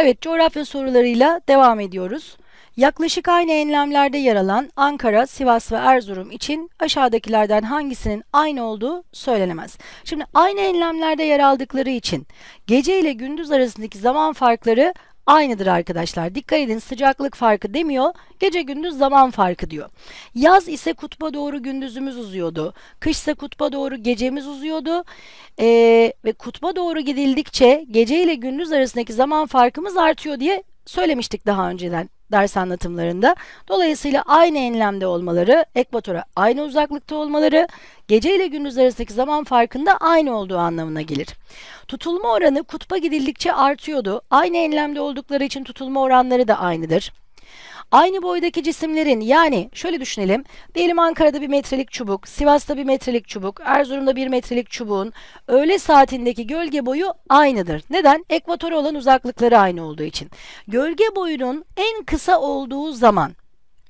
Evet, coğrafya sorularıyla devam ediyoruz. Yaklaşık aynı enlemlerde yer alan Ankara, Sivas ve Erzurum için aşağıdakilerden hangisinin aynı olduğu söylenemez. Şimdi aynı enlemlerde yer aldıkları için gece ile gündüz arasındaki zaman farkları aynıdır arkadaşlar. Dikkat edin sıcaklık farkı demiyor, gece gündüz zaman farkı diyor. Yaz ise kutba doğru gündüzümüz uzuyordu. Kış ise kutba doğru gecemiz uzuyordu. Ee, ve kutba doğru gidildikçe gece ile gündüz arasındaki zaman farkımız artıyor diye söylemiştik daha önceden ders anlatımlarında. Dolayısıyla aynı enlemde olmaları, ekvatora aynı uzaklıkta olmaları, gece ile gündüz arasındaki zaman farkında aynı olduğu anlamına gelir. Tutulma oranı kutba gidildikçe artıyordu. Aynı enlemde oldukları için tutulma oranları da aynıdır. Aynı boydaki cisimlerin yani şöyle düşünelim. Diyelim Ankara'da bir metrelik çubuk, Sivas'ta bir metrelik çubuk, Erzurum'da bir metrelik çubuğun öğle saatindeki gölge boyu aynıdır. Neden? Ekvatora olan uzaklıkları aynı olduğu için. Gölge boyunun en kısa olduğu zaman.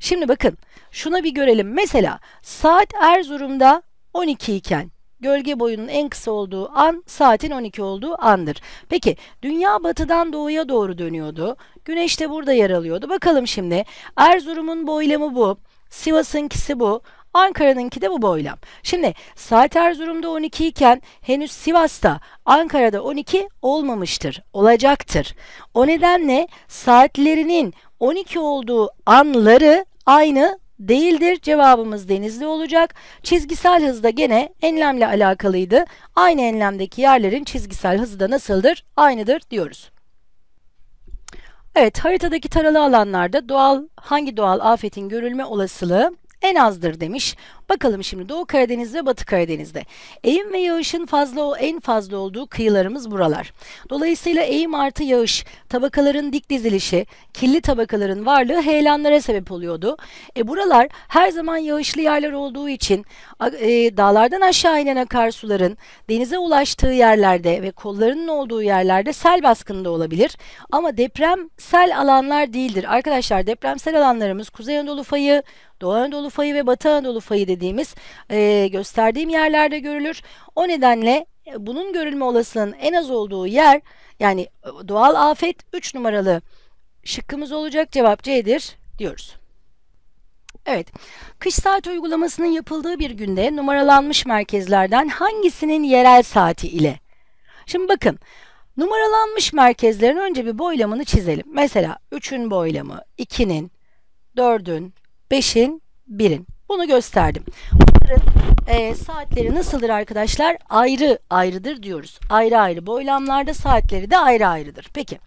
Şimdi bakın şuna bir görelim. Mesela saat Erzurum'da 12 iken gölge boyunun en kısa olduğu an saatin 12 olduğu andır. Peki dünya batıdan doğuya doğru dönüyordu. Güneş de burada yer alıyordu. Bakalım şimdi Erzurum'un boylamı bu. Sivas'ınkisi bu. Ankara'nınki de bu boylam. Şimdi saat Erzurum'da 12 iken henüz Sivas'ta Ankara'da 12 olmamıştır. Olacaktır. O nedenle saatlerinin 12 olduğu anları aynı değildir. Cevabımız denizli olacak. Çizgisel hızda gene enlemle alakalıydı. Aynı enlemdeki yerlerin çizgisel hızı da nasıldır? Aynıdır diyoruz. Evet, haritadaki taralı alanlarda doğal hangi doğal afetin görülme olasılığı en azdır demiş. Bakalım şimdi Doğu Karadeniz ve Batı Karadeniz'de. Eğim ve yağışın fazla o en fazla olduğu kıyılarımız buralar. Dolayısıyla eğim artı yağış, tabakaların dik dizilişi, kirli tabakaların varlığı heyelanlara sebep oluyordu. E buralar her zaman yağışlı yerler olduğu için e, dağlardan aşağı inen akarsuların denize ulaştığı yerlerde ve kollarının olduğu yerlerde sel baskında olabilir. Ama deprem sel alanlar değildir. Arkadaşlar depremsel alanlarımız Kuzey Anadolu fayı, Doğu Anadolu fayı ve Batı Anadolu fayı dediğimiz e, gösterdiğim yerlerde görülür. O nedenle e, bunun görülme olasılığının en az olduğu yer yani e, doğal afet 3 numaralı şıkkımız olacak. Cevap C'dir diyoruz. Evet, kış saat uygulamasının yapıldığı bir günde numaralanmış merkezlerden hangisinin yerel saati ile? Şimdi bakın, numaralanmış merkezlerin önce bir boylamını çizelim. Mesela 3'ün boylamı, 2'nin, 4'ün, 5'in, 1'in. Bunu gösterdim. Bunların e, saatleri nasıldır arkadaşlar? Ayrı ayrıdır diyoruz. Ayrı ayrı boylamlarda saatleri de ayrı ayrıdır. Peki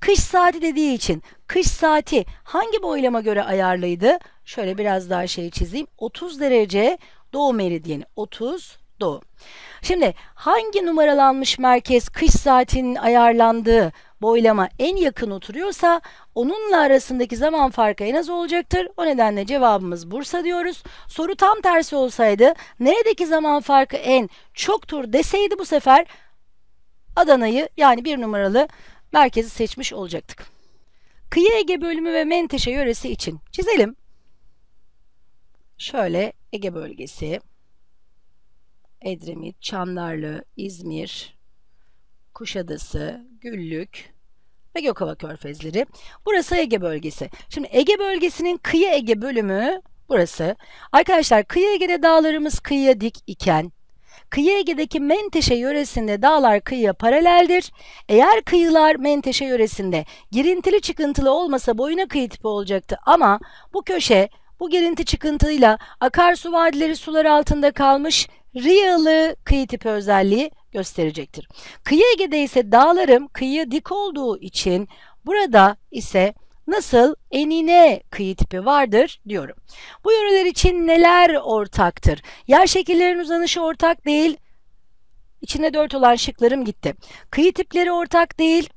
kış saati dediği için kış saati hangi boylama göre ayarlıydı? Şöyle biraz daha şey çizeyim. 30 derece doğu meridyeni. 30 doğu. Şimdi hangi numaralanmış merkez kış saatinin ayarlandığı boylama en yakın oturuyorsa onunla arasındaki zaman farkı en az olacaktır. O nedenle cevabımız Bursa diyoruz. Soru tam tersi olsaydı neredeki zaman farkı en çoktur deseydi bu sefer Adana'yı yani bir numaralı merkezi seçmiş olacaktık. Kıyı Ege bölümü ve Menteşe yöresi için çizelim. Şöyle Ege bölgesi, Edremit, Çandarlı, İzmir, Kuşadası, Güllük ve Gökova Körfezleri. Burası Ege bölgesi. Şimdi Ege bölgesinin kıyı Ege bölümü burası. Arkadaşlar kıyı Ege'de dağlarımız kıyıya dik iken Kıyı Ege'deki Menteşe yöresinde dağlar kıyıya paraleldir. Eğer kıyılar Menteşe yöresinde girintili çıkıntılı olmasa boyuna kıyı tipi olacaktı ama bu köşe bu girinti çıkıntıyla akarsu vadileri sular altında kalmış Riyalı kıyı tipi özelliği gösterecektir. Kıyı Ege'de ise dağlarım kıyı dik olduğu için burada ise nasıl enine kıyı tipi vardır diyorum. Bu yöreler için neler ortaktır? Yer şekillerin uzanışı ortak değil. İçinde 4 olan şıklarım gitti. Kıyı tipleri ortak değil.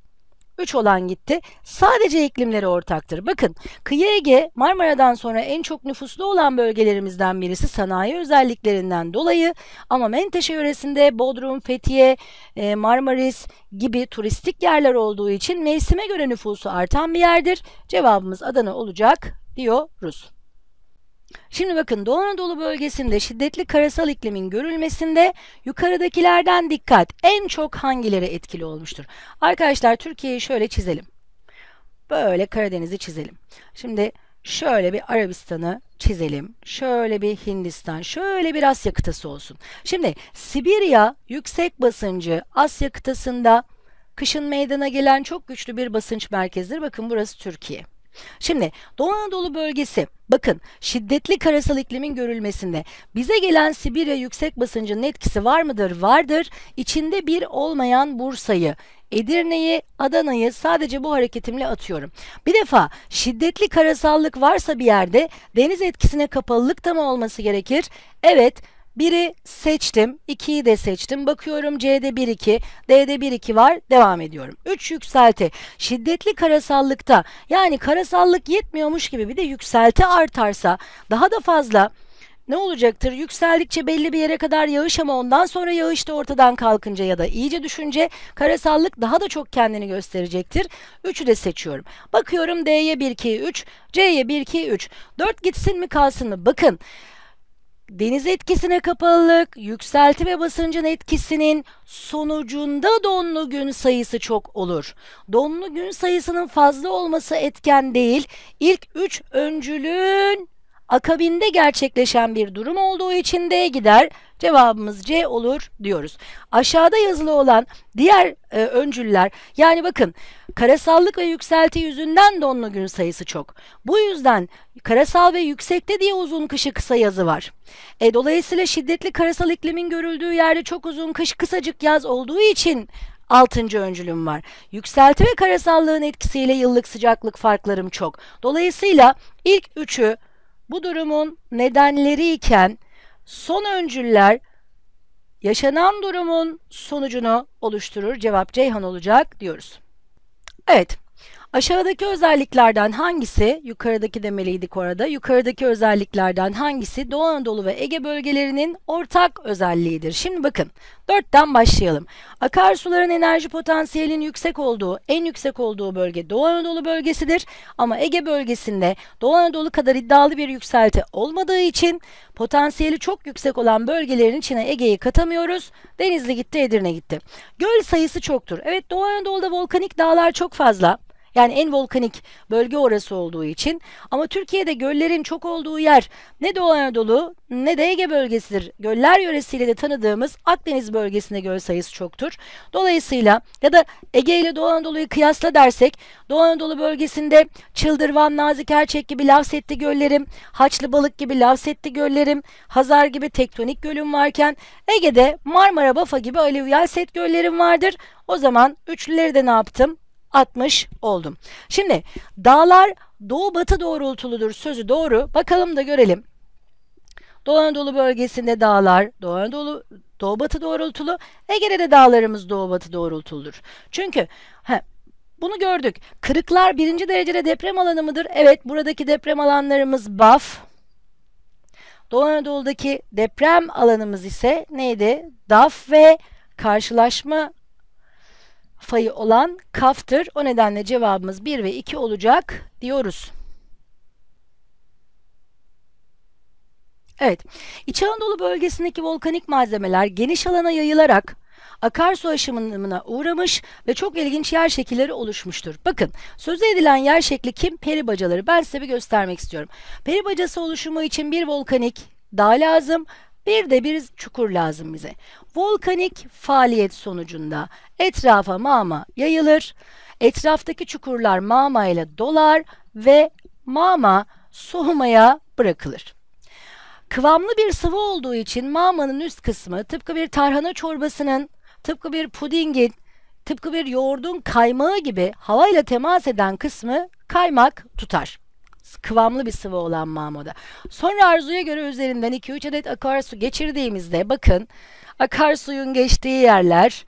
3 olan gitti. Sadece iklimleri ortaktır. Bakın kıyı Ege Marmara'dan sonra en çok nüfuslu olan bölgelerimizden birisi sanayi özelliklerinden dolayı ama Menteşe yöresinde Bodrum, Fethiye, e, Marmaris gibi turistik yerler olduğu için mevsime göre nüfusu artan bir yerdir. Cevabımız Adana olacak diyoruz. Şimdi bakın Doğu Anadolu bölgesinde şiddetli karasal iklimin görülmesinde yukarıdakilerden dikkat en çok hangileri etkili olmuştur? Arkadaşlar Türkiye'yi şöyle çizelim. Böyle Karadeniz'i çizelim. Şimdi şöyle bir Arabistan'ı çizelim. Şöyle bir Hindistan, şöyle bir Asya kıtası olsun. Şimdi Sibirya yüksek basıncı Asya kıtasında kışın meydana gelen çok güçlü bir basınç merkezidir. Bakın burası Türkiye. Şimdi Doğu Anadolu bölgesi bakın şiddetli karasal iklimin görülmesinde bize gelen Sibirya yüksek basıncının etkisi var mıdır? Vardır. İçinde bir olmayan Bursa'yı Edirne'yi, Adana'yı sadece bu hareketimle atıyorum. Bir defa şiddetli karasallık varsa bir yerde deniz etkisine kapalılık da mı olması gerekir? Evet. Biri seçtim, 2'yi de seçtim. Bakıyorum C'de 1 2, D'de 1 2 var. Devam ediyorum. 3 yükselti. Şiddetli karasallıkta yani karasallık yetmiyormuş gibi bir de yükselti artarsa daha da fazla ne olacaktır? Yükseldikçe belli bir yere kadar yağış ama ondan sonra yağış da ortadan kalkınca ya da iyice düşünce karasallık daha da çok kendini gösterecektir. 3'ü de seçiyorum. Bakıyorum D'ye 1 2 3, C'ye 1 2 3. 4 gitsin mi kalsın mı? Bakın deniz etkisine kapalılık, yükselti ve basıncın etkisinin sonucunda donlu gün sayısı çok olur. Donlu gün sayısının fazla olması etken değil, ilk 3 öncülün akabinde gerçekleşen bir durum olduğu için D gider. Cevabımız C olur diyoruz. Aşağıda yazılı olan diğer e, öncüller yani bakın karasallık ve yükselti yüzünden donlu gün sayısı çok. Bu yüzden karasal ve yüksekte diye uzun kışı kısa yazı var. E, dolayısıyla şiddetli karasal iklimin görüldüğü yerde çok uzun kış kısacık yaz olduğu için altıncı öncülüm var. Yükselti ve karasallığın etkisiyle yıllık sıcaklık farklarım çok. Dolayısıyla ilk üçü bu durumun nedenleri iken son öncüller yaşanan durumun sonucunu oluşturur. Cevap Ceyhan olacak diyoruz. Evet. Aşağıdaki özelliklerden hangisi, yukarıdaki demeliydik orada, yukarıdaki özelliklerden hangisi Doğu Anadolu ve Ege bölgelerinin ortak özelliğidir? Şimdi bakın, dörtten başlayalım. Akarsuların enerji potansiyelinin yüksek olduğu, en yüksek olduğu bölge Doğu Anadolu bölgesidir. Ama Ege bölgesinde Doğu Anadolu kadar iddialı bir yükselti olmadığı için potansiyeli çok yüksek olan bölgelerin içine Ege'yi katamıyoruz. Denizli gitti, Edirne gitti. Göl sayısı çoktur. Evet Doğu Anadolu'da volkanik dağlar çok fazla. Yani en volkanik bölge orası olduğu için. Ama Türkiye'de göllerin çok olduğu yer ne Doğu Anadolu ne de Ege bölgesidir. Göller yöresiyle de tanıdığımız Akdeniz bölgesinde göl sayısı çoktur. Dolayısıyla ya da Ege ile Doğu Anadolu'yu kıyasla dersek Doğu Anadolu bölgesinde Çıldırvan, Nazik Erçek gibi lavsetli göllerim, Haçlı Balık gibi lavsetli göllerim, Hazar gibi tektonik gölüm varken Ege'de Marmara, Bafa gibi alüvyal set göllerim vardır. O zaman üçlüleri de ne yaptım? 60 oldum. Şimdi dağlar doğu batı doğrultuludur sözü doğru. Bakalım da görelim. Doğu Anadolu bölgesinde dağlar, Doğu Anadolu doğu batı doğrultulu, Ege'de de dağlarımız doğu batı doğrultuludur. Çünkü he, bunu gördük. Kırıklar birinci derecede deprem alanı mıdır? Evet, buradaki deprem alanlarımız BAF. Doğu Anadolu'daki deprem alanımız ise neydi? DAF ve karşılaşma fayı olan kaftır. O nedenle cevabımız 1 ve 2 olacak diyoruz. Evet, İç Anadolu bölgesindeki volkanik malzemeler geniş alana yayılarak akarsu aşımına uğramış ve çok ilginç yer şekilleri oluşmuştur. Bakın sözü edilen yer şekli kim? Peri bacaları. Ben size bir göstermek istiyorum. Peri bacası oluşumu için bir volkanik dağ lazım. Bir de bir çukur lazım bize. Volkanik faaliyet sonucunda etrafa mağma yayılır. Etraftaki çukurlar mağma ile dolar ve mağma soğumaya bırakılır. Kıvamlı bir sıvı olduğu için mağmanın üst kısmı tıpkı bir tarhana çorbasının, tıpkı bir pudingin, tıpkı bir yoğurdun kaymağı gibi havayla temas eden kısmı kaymak tutar kıvamlı bir sıvı olan mamoda. Sonra arzuya göre üzerinden 2-3 adet akarsu geçirdiğimizde bakın akarsuyun geçtiği yerler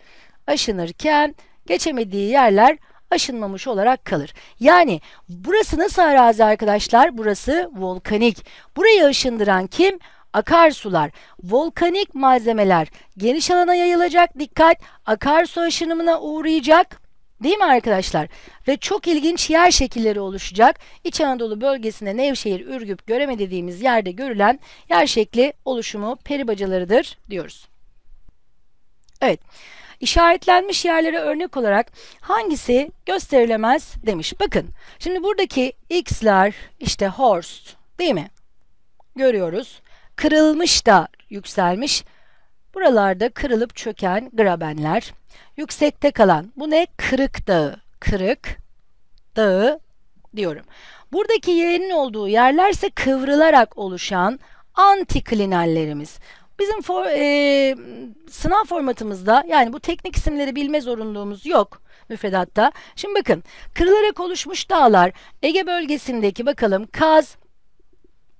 aşınırken geçemediği yerler aşınmamış olarak kalır. Yani burası nasıl arazi arkadaşlar? Burası volkanik. Burayı aşındıran kim? Akarsular, volkanik malzemeler geniş alana yayılacak dikkat, akarsu aşınımına uğrayacak Değil mi arkadaşlar? Ve çok ilginç yer şekilleri oluşacak. İç Anadolu bölgesinde Nevşehir, Ürgüp, Göreme dediğimiz yerde görülen yer şekli oluşumu peri bacalarıdır diyoruz. Evet. işaretlenmiş yerlere örnek olarak hangisi gösterilemez demiş. Bakın şimdi buradaki x'ler işte horst değil mi? Görüyoruz. Kırılmış da yükselmiş. Buralarda kırılıp çöken grabenler. Yüksekte kalan bu ne? Kırık dağı. Kırık dağı diyorum. Buradaki y'nin olduğu yerlerse kıvrılarak oluşan antiklinallerimiz. Bizim for, e, sınav formatımızda yani bu teknik isimleri bilme zorunluluğumuz yok müfredatta. Şimdi bakın kırılarak oluşmuş dağlar Ege bölgesindeki bakalım Kaz,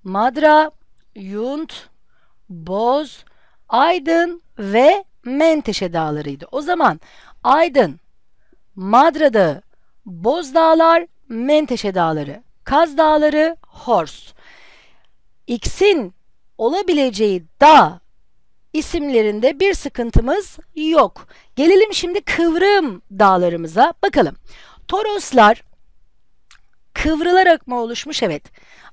Madra, Yunt, Boz, Aydın ve Menteşe dağlarıydı. O zaman Aydın, Madra Dağı, Boz Dağlar, Menteşe Dağları, Kaz Dağları, Hors. X'in olabileceği dağ isimlerinde bir sıkıntımız yok. Gelelim şimdi kıvrım dağlarımıza bakalım. Toroslar kıvrılarak mı oluşmuş? Evet.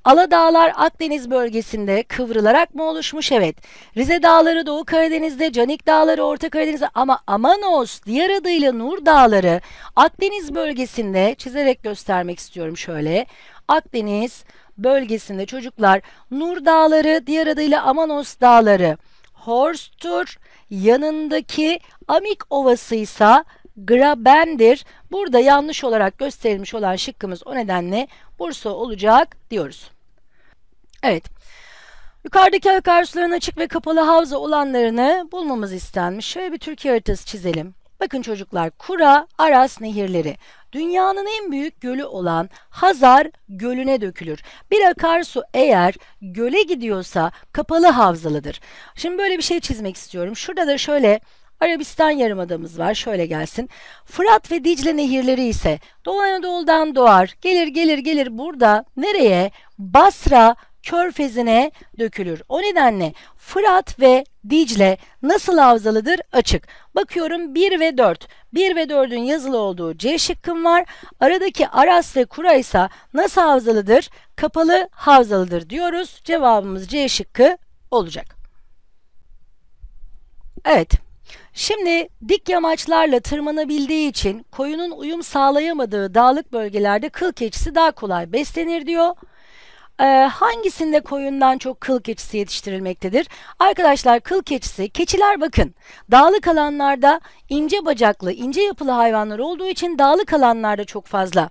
Aladağlar Akdeniz bölgesinde kıvrılarak mı oluşmuş? Evet. Rize Dağları Doğu Karadeniz'de, Canik Dağları Orta Karadeniz'de ama Amanos diğer adıyla Nur Dağları Akdeniz bölgesinde çizerek göstermek istiyorum şöyle. Akdeniz bölgesinde çocuklar Nur Dağları diğer adıyla Amanos Dağları Horst'tur. Yanındaki Amik Ovası ise Graben'dir. Burada yanlış olarak gösterilmiş olan şıkkımız o nedenle Bursa olacak diyoruz. Evet. Yukarıdaki akarsuların açık ve kapalı havza olanlarını bulmamız istenmiş. Şöyle bir Türkiye haritası çizelim. Bakın çocuklar Kura, Aras nehirleri dünyanın en büyük gölü olan Hazar Gölü'ne dökülür. Bir akarsu eğer göle gidiyorsa kapalı havzalıdır. Şimdi böyle bir şey çizmek istiyorum. Şurada da şöyle Arabistan Yarımadamız var. Şöyle gelsin. Fırat ve Dicle nehirleri ise Doğu Anadolu'dan doğar. Gelir gelir gelir burada nereye? Basra körfezine dökülür. O nedenle Fırat ve Dicle nasıl havzalıdır? Açık. Bakıyorum 1 ve 4. 1 ve 4'ün yazılı olduğu C şıkkım var. Aradaki Aras ve Kura ise nasıl havzalıdır? Kapalı havzalıdır diyoruz. Cevabımız C şıkkı olacak. Evet. Şimdi dik yamaçlarla tırmanabildiği için koyunun uyum sağlayamadığı dağlık bölgelerde kıl keçisi daha kolay beslenir diyor. Ee, hangisinde koyundan çok kıl keçisi yetiştirilmektedir? Arkadaşlar kıl keçisi, keçiler bakın dağlık alanlarda ince bacaklı, ince yapılı hayvanlar olduğu için dağlık alanlarda çok fazla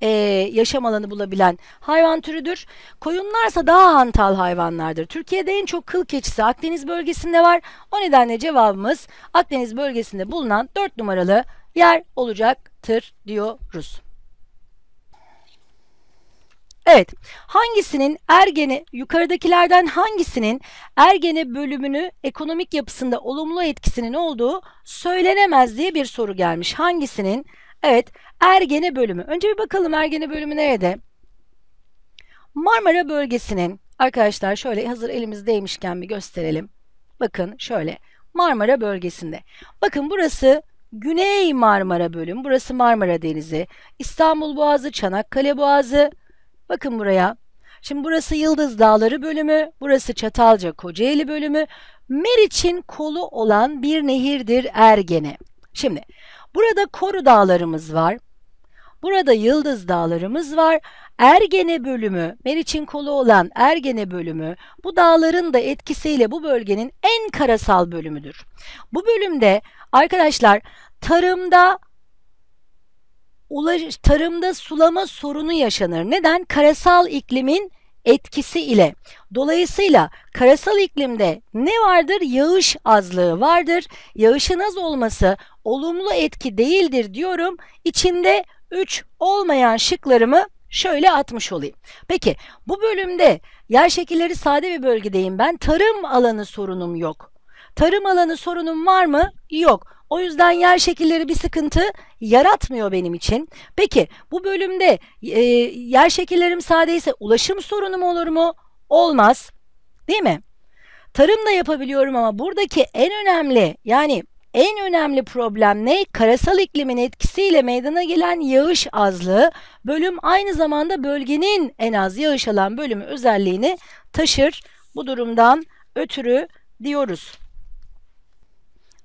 e, yaşam alanı bulabilen hayvan türüdür. Koyunlarsa daha hantal hayvanlardır. Türkiye'de en çok kıl keçisi Akdeniz bölgesinde var. O nedenle cevabımız Akdeniz bölgesinde bulunan 4 numaralı yer olacaktır diyoruz. Evet, hangisinin ergene, yukarıdakilerden hangisinin ergene bölümünü ekonomik yapısında olumlu etkisinin olduğu söylenemez diye bir soru gelmiş. Hangisinin? Evet, ergene bölümü. Önce bir bakalım ergene bölümü nerede? Marmara bölgesinin, arkadaşlar şöyle hazır elimizdeymişken bir gösterelim. Bakın şöyle, Marmara bölgesinde. Bakın burası Güney Marmara bölüm, burası Marmara Denizi, İstanbul Boğazı, Çanakkale Boğazı, Bakın buraya. Şimdi burası Yıldız Dağları bölümü, burası Çatalca Kocaeli bölümü. Meriç'in kolu olan bir nehirdir Ergene. Şimdi burada Koru Dağlarımız var. Burada Yıldız Dağlarımız var. Ergene bölümü, Meriç'in kolu olan Ergene bölümü bu dağların da etkisiyle bu bölgenin en karasal bölümüdür. Bu bölümde arkadaşlar tarımda ulaş, tarımda sulama sorunu yaşanır. Neden? Karasal iklimin etkisi ile. Dolayısıyla karasal iklimde ne vardır? Yağış azlığı vardır. Yağışın az olması olumlu etki değildir diyorum. İçinde 3 olmayan şıklarımı şöyle atmış olayım. Peki bu bölümde yer şekilleri sade bir bölgedeyim ben. Tarım alanı sorunum yok. Tarım alanı sorunum var mı? Yok. O yüzden yer şekilleri bir sıkıntı yaratmıyor benim için. Peki bu bölümde e, yer şekillerim sadeyse ulaşım sorunum olur mu? Olmaz. Değil mi? Tarım da yapabiliyorum ama buradaki en önemli yani en önemli problem ne? Karasal iklimin etkisiyle meydana gelen yağış azlığı. Bölüm aynı zamanda bölgenin en az yağış alan bölümü özelliğini taşır. Bu durumdan ötürü diyoruz.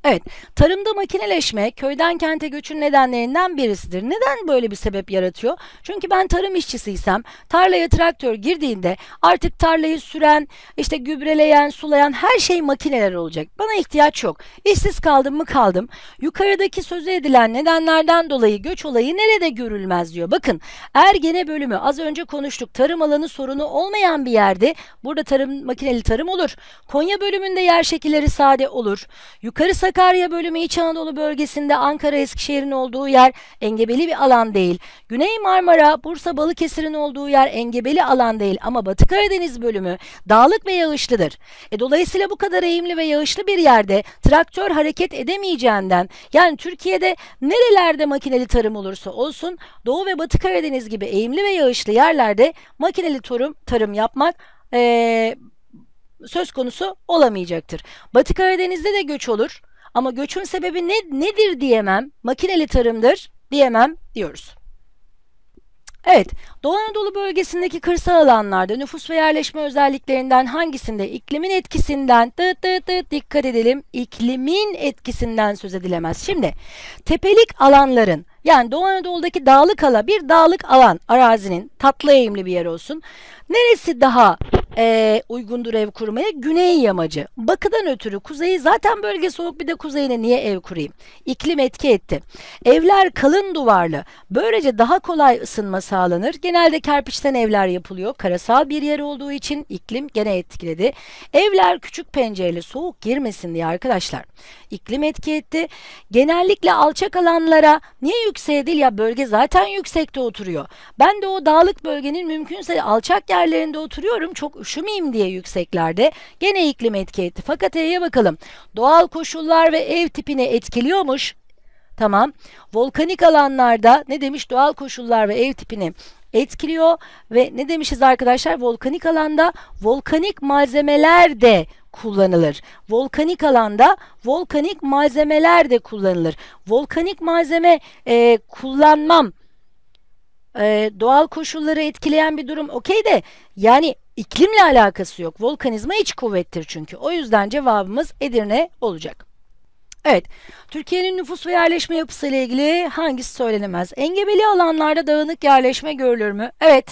Evet, tarımda makineleşme köyden kente göçün nedenlerinden birisidir. Neden böyle bir sebep yaratıyor? Çünkü ben tarım işçisiysem tarlaya traktör girdiğinde artık tarlayı süren, işte gübreleyen, sulayan her şey makineler olacak. Bana ihtiyaç yok. İşsiz kaldım mı kaldım. Yukarıdaki sözü edilen nedenlerden dolayı göç olayı nerede görülmez diyor. Bakın Ergene bölümü az önce konuştuk. Tarım alanı sorunu olmayan bir yerde burada tarım makineli tarım olur. Konya bölümünde yer şekilleri sade olur. Yukarı Sakarya bölümü İç Anadolu bölgesinde Ankara Eskişehir'in olduğu yer engebeli bir alan değil. Güney Marmara, Bursa Balıkesir'in olduğu yer engebeli alan değil ama Batı Karadeniz bölümü dağlık ve yağışlıdır. E, dolayısıyla bu kadar eğimli ve yağışlı bir yerde traktör hareket edemeyeceğinden yani Türkiye'de nerelerde makineli tarım olursa olsun Doğu ve Batı Karadeniz gibi eğimli ve yağışlı yerlerde makineli tarım, tarım yapmak e, söz konusu olamayacaktır. Batı Karadeniz'de de göç olur. Ama göçün sebebi ne, nedir diyemem, makineli tarımdır diyemem diyoruz. Evet, Doğu Anadolu bölgesindeki kırsal alanlarda nüfus ve yerleşme özelliklerinden hangisinde iklimin etkisinden dıt dıt dıt dikkat edelim iklimin etkisinden söz edilemez. Şimdi tepelik alanların yani Doğu Anadolu'daki dağlık ala bir dağlık alan arazinin tatlı eğimli bir yer olsun. Neresi daha e, uygundur ev kurmaya? Güney yamacı. Batıdan ötürü kuzeyi zaten bölge soğuk bir de kuzeyine niye ev kurayım? İklim etki etti. Evler kalın duvarlı. Böylece daha kolay ısınma sağlanır. Genelde kerpiçten evler yapılıyor. Karasal bir yer olduğu için iklim gene etkiledi. Evler küçük pencereli soğuk girmesin diye arkadaşlar. İklim etki etti. Genellikle alçak alanlara niye yükseğe değil ya bölge zaten yüksekte oturuyor. Ben de o dağlık bölgenin mümkünse alçak yerlerinde oturuyorum. Çok üşümeyeyim diye yükseklerde gene iklim etki etti. Fakat E'ye bakalım. Doğal koşullar ve ev tipini etkiliyormuş. Tamam. Volkanik alanlarda ne demiş? Doğal koşullar ve ev tipini etkiliyor ve ne demişiz arkadaşlar? Volkanik alanda volkanik malzemeler de kullanılır. Volkanik alanda volkanik malzemeler de kullanılır. Volkanik malzeme e, kullanmam e, doğal koşulları etkileyen bir durum okey de yani iklimle alakası yok. Volkanizma iç kuvvettir çünkü. O yüzden cevabımız Edirne olacak. Evet, Türkiye'nin nüfus ve yerleşme yapısı ile ilgili hangisi söylenemez? Engebeli alanlarda dağınık yerleşme görülür mü? Evet.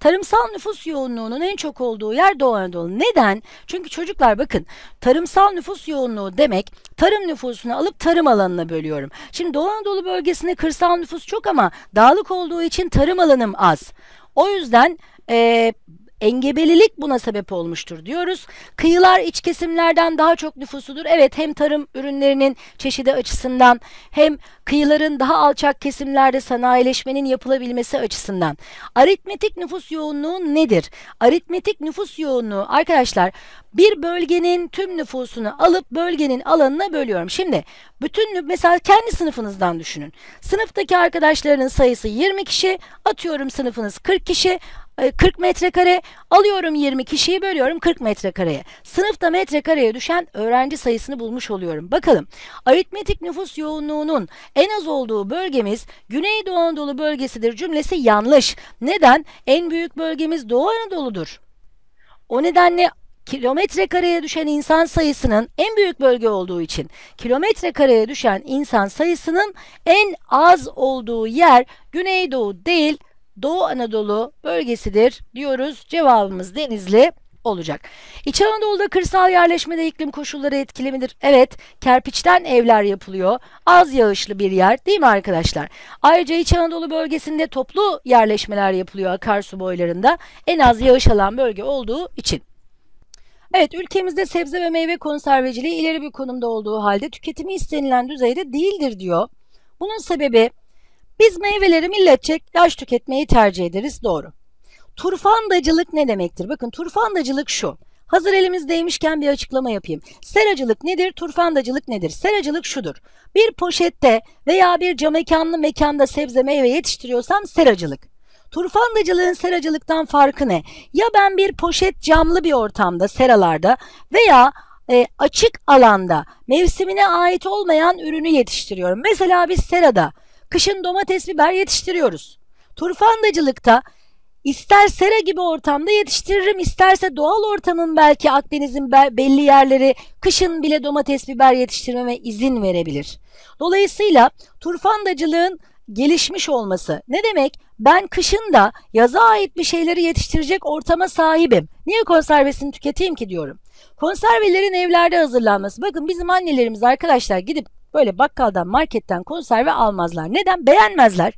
Tarımsal nüfus yoğunluğunun en çok olduğu yer Doğu Anadolu. Neden? Çünkü çocuklar bakın tarımsal nüfus yoğunluğu demek tarım nüfusunu alıp tarım alanına bölüyorum. Şimdi Doğu Anadolu bölgesinde kırsal nüfus çok ama dağlık olduğu için tarım alanım az. O yüzden e, engebelilik buna sebep olmuştur diyoruz. Kıyılar iç kesimlerden daha çok nüfusudur. Evet hem tarım ürünlerinin çeşidi açısından hem kıyıların daha alçak kesimlerde sanayileşmenin yapılabilmesi açısından. Aritmetik nüfus yoğunluğu nedir? Aritmetik nüfus yoğunluğu arkadaşlar bir bölgenin tüm nüfusunu alıp bölgenin alanına bölüyorum. Şimdi bütün mesela kendi sınıfınızdan düşünün. Sınıftaki arkadaşlarının sayısı 20 kişi, atıyorum sınıfınız 40 kişi. 40 metrekare alıyorum 20 kişiyi bölüyorum 40 metrekareye. Sınıfta metrekareye düşen öğrenci sayısını bulmuş oluyorum. Bakalım aritmetik nüfus yoğunluğunun en az olduğu bölgemiz Güneydoğu Anadolu bölgesidir cümlesi yanlış. Neden? En büyük bölgemiz Doğu Anadolu'dur. O nedenle kilometre kareye düşen insan sayısının en büyük bölge olduğu için kilometre kareye düşen insan sayısının en az olduğu yer Güneydoğu değil Doğu Anadolu bölgesidir diyoruz. Cevabımız Denizli olacak. İç Anadolu'da kırsal yerleşmede iklim koşulları etkili midir? Evet, kerpiçten evler yapılıyor. Az yağışlı bir yer değil mi arkadaşlar? Ayrıca İç Anadolu bölgesinde toplu yerleşmeler yapılıyor akarsu boylarında. En az yağış alan bölge olduğu için. Evet, ülkemizde sebze ve meyve konserveciliği ileri bir konumda olduğu halde tüketimi istenilen düzeyde değildir diyor. Bunun sebebi biz meyveleri milletçe yaş tüketmeyi tercih ederiz. Doğru. Turfandacılık ne demektir? Bakın turfandacılık şu. Hazır elimizdeymişken bir açıklama yapayım. Seracılık nedir? Turfandacılık nedir? Seracılık şudur. Bir poşette veya bir cam mekanlı mekanda sebze meyve yetiştiriyorsam seracılık. Turfandacılığın seracılıktan farkı ne? Ya ben bir poşet camlı bir ortamda, seralarda veya e, açık alanda mevsimine ait olmayan ürünü yetiştiriyorum. Mesela biz serada Kışın domates, biber yetiştiriyoruz. Turfandacılıkta İster sera gibi ortamda yetiştiririm, isterse doğal ortamın belki Akdeniz'in belli yerleri kışın bile domates, biber yetiştirmeme izin verebilir. Dolayısıyla turfandacılığın gelişmiş olması ne demek? Ben kışın da yaza ait bir şeyleri yetiştirecek ortama sahibim. Niye konservesini tüketeyim ki diyorum. Konservelerin evlerde hazırlanması. Bakın bizim annelerimiz arkadaşlar gidip böyle bakkaldan marketten konserve almazlar. Neden? Beğenmezler.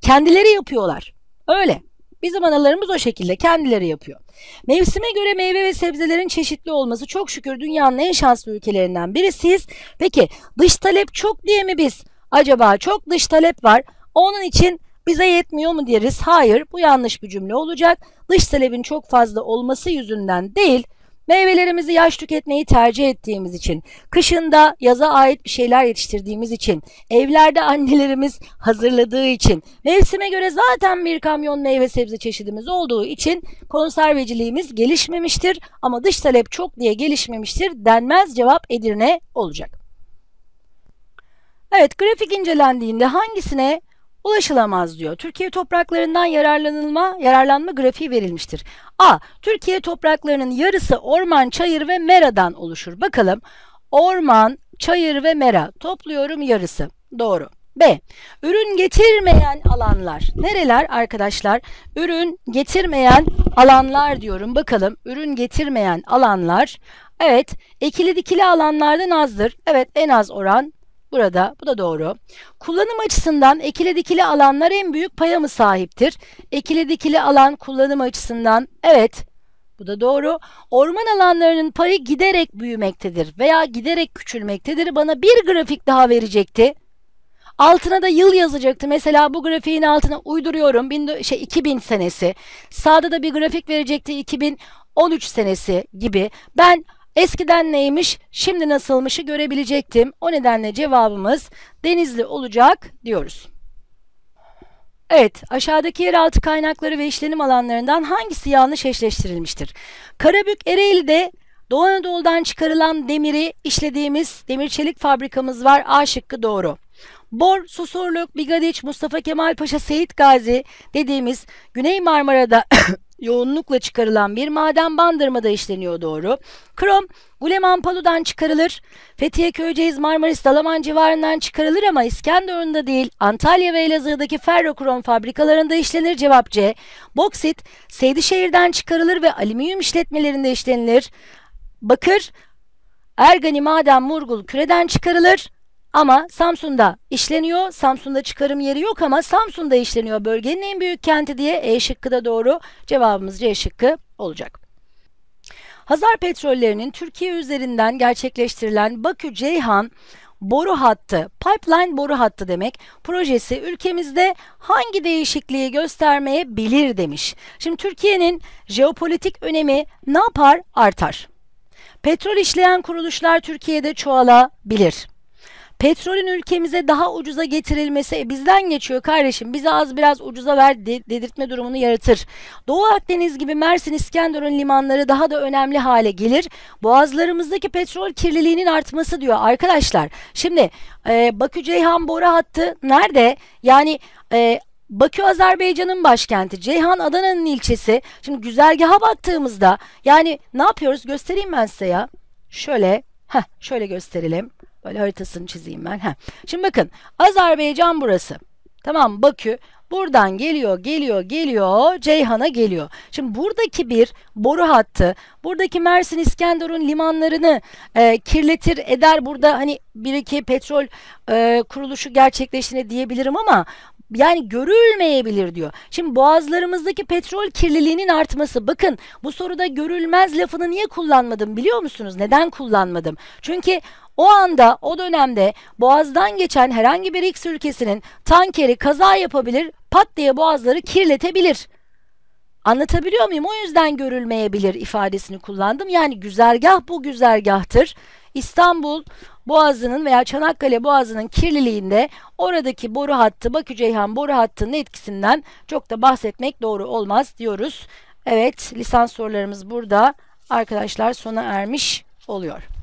Kendileri yapıyorlar. Öyle. Bizim analarımız o şekilde kendileri yapıyor. Mevsime göre meyve ve sebzelerin çeşitli olması çok şükür dünyanın en şanslı ülkelerinden birisiyiz. Peki dış talep çok diye mi biz acaba çok dış talep var onun için bize yetmiyor mu deriz? Hayır bu yanlış bir cümle olacak. Dış talebin çok fazla olması yüzünden değil Meyvelerimizi yaş tüketmeyi tercih ettiğimiz için, kışında yaza ait bir şeyler yetiştirdiğimiz için, evlerde annelerimiz hazırladığı için, mevsime göre zaten bir kamyon meyve sebze çeşidimiz olduğu için konserveciliğimiz gelişmemiştir ama dış talep çok diye gelişmemiştir denmez cevap Edirne olacak. Evet grafik incelendiğinde hangisine ulaşılamaz diyor. Türkiye topraklarından yararlanılma, yararlanma grafiği verilmiştir. A. Türkiye topraklarının yarısı orman, çayır ve meradan oluşur. Bakalım. Orman, çayır ve mera. Topluyorum yarısı. Doğru. B. Ürün getirmeyen alanlar. Nereler arkadaşlar? Ürün getirmeyen alanlar diyorum. Bakalım ürün getirmeyen alanlar. Evet, ekili dikili alanlardan azdır. Evet, en az oran Burada bu da doğru. Kullanım açısından ekili dikili alanlar en büyük paya mı sahiptir? Ekili dikili alan kullanım açısından evet bu da doğru. Orman alanlarının payı giderek büyümektedir veya giderek küçülmektedir. Bana bir grafik daha verecekti. Altına da yıl yazacaktı. Mesela bu grafiğin altına uyduruyorum. Bin, şey 2000 senesi. Sağda da bir grafik verecekti 2013 senesi gibi. Ben Eskiden neymiş, şimdi nasılmışı görebilecektim. O nedenle cevabımız Denizli olacak diyoruz. Evet, aşağıdaki yeraltı kaynakları ve işlenim alanlarından hangisi yanlış eşleştirilmiştir? Karabük Ereğli'de Doğu Anadolu'dan çıkarılan demiri işlediğimiz demir çelik fabrikamız var. A şıkkı doğru. Bor, Susurluk, Bigadiç, Mustafa Kemal Paşa, Seyit Gazi dediğimiz Güney Marmara'da yoğunlukla çıkarılan bir maden bandırmada işleniyor doğru. Krom Guleman Palu'dan çıkarılır. Fethiye Köyceğiz Marmaris Dalaman civarından çıkarılır ama İskenderun'da değil Antalya ve Elazığ'daki ferrokrom fabrikalarında işlenir cevap C. Boksit Seydişehir'den çıkarılır ve alüminyum işletmelerinde işlenilir. Bakır Ergani Maden Murgul Küre'den çıkarılır. Ama Samsun'da işleniyor. Samsun'da çıkarım yeri yok ama Samsun'da işleniyor. Bölgenin en büyük kenti diye E şıkkı da doğru. Cevabımız C şıkkı olacak. Hazar petrollerinin Türkiye üzerinden gerçekleştirilen Bakü-Ceyhan boru hattı, pipeline boru hattı demek projesi ülkemizde hangi değişikliği göstermeyebilir demiş. Şimdi Türkiye'nin jeopolitik önemi ne yapar? Artar. Petrol işleyen kuruluşlar Türkiye'de çoğalabilir. Petrolün ülkemize daha ucuza getirilmesi e, bizden geçiyor kardeşim. Bize az biraz ucuza ver dedirtme durumunu yaratır. Doğu Akdeniz gibi Mersin, İskenderun limanları daha da önemli hale gelir. Boğazlarımızdaki petrol kirliliğinin artması diyor arkadaşlar. Şimdi e, Bakü Ceyhan boru hattı nerede? Yani e, Bakü Azerbaycan'ın başkenti, Ceyhan Adana'nın ilçesi. Şimdi güzergaha baktığımızda yani ne yapıyoruz göstereyim ben size ya. Şöyle, heh, şöyle gösterelim. Böyle haritasını çizeyim ben. Heh. Şimdi bakın Azerbaycan burası. Tamam Bakü buradan geliyor geliyor geliyor Ceyhan'a geliyor. Şimdi buradaki bir boru hattı buradaki Mersin İskenderun limanlarını e, kirletir eder. Burada hani bir iki petrol e, kuruluşu gerçekleştiğini diyebilirim ama yani görülmeyebilir diyor. Şimdi boğazlarımızdaki petrol kirliliğinin artması. Bakın bu soruda görülmez lafını niye kullanmadım biliyor musunuz? Neden kullanmadım? Çünkü o anda o dönemde boğazdan geçen herhangi bir X ülkesinin tankeri kaza yapabilir, pat diye boğazları kirletebilir. Anlatabiliyor muyum? O yüzden görülmeyebilir ifadesini kullandım. Yani güzergah bu güzergahtır. İstanbul Boğazı'nın veya Çanakkale Boğazı'nın kirliliğinde oradaki boru hattı, Bakü Ceyhan boru hattının etkisinden çok da bahsetmek doğru olmaz diyoruz. Evet, lisans sorularımız burada arkadaşlar sona ermiş oluyor.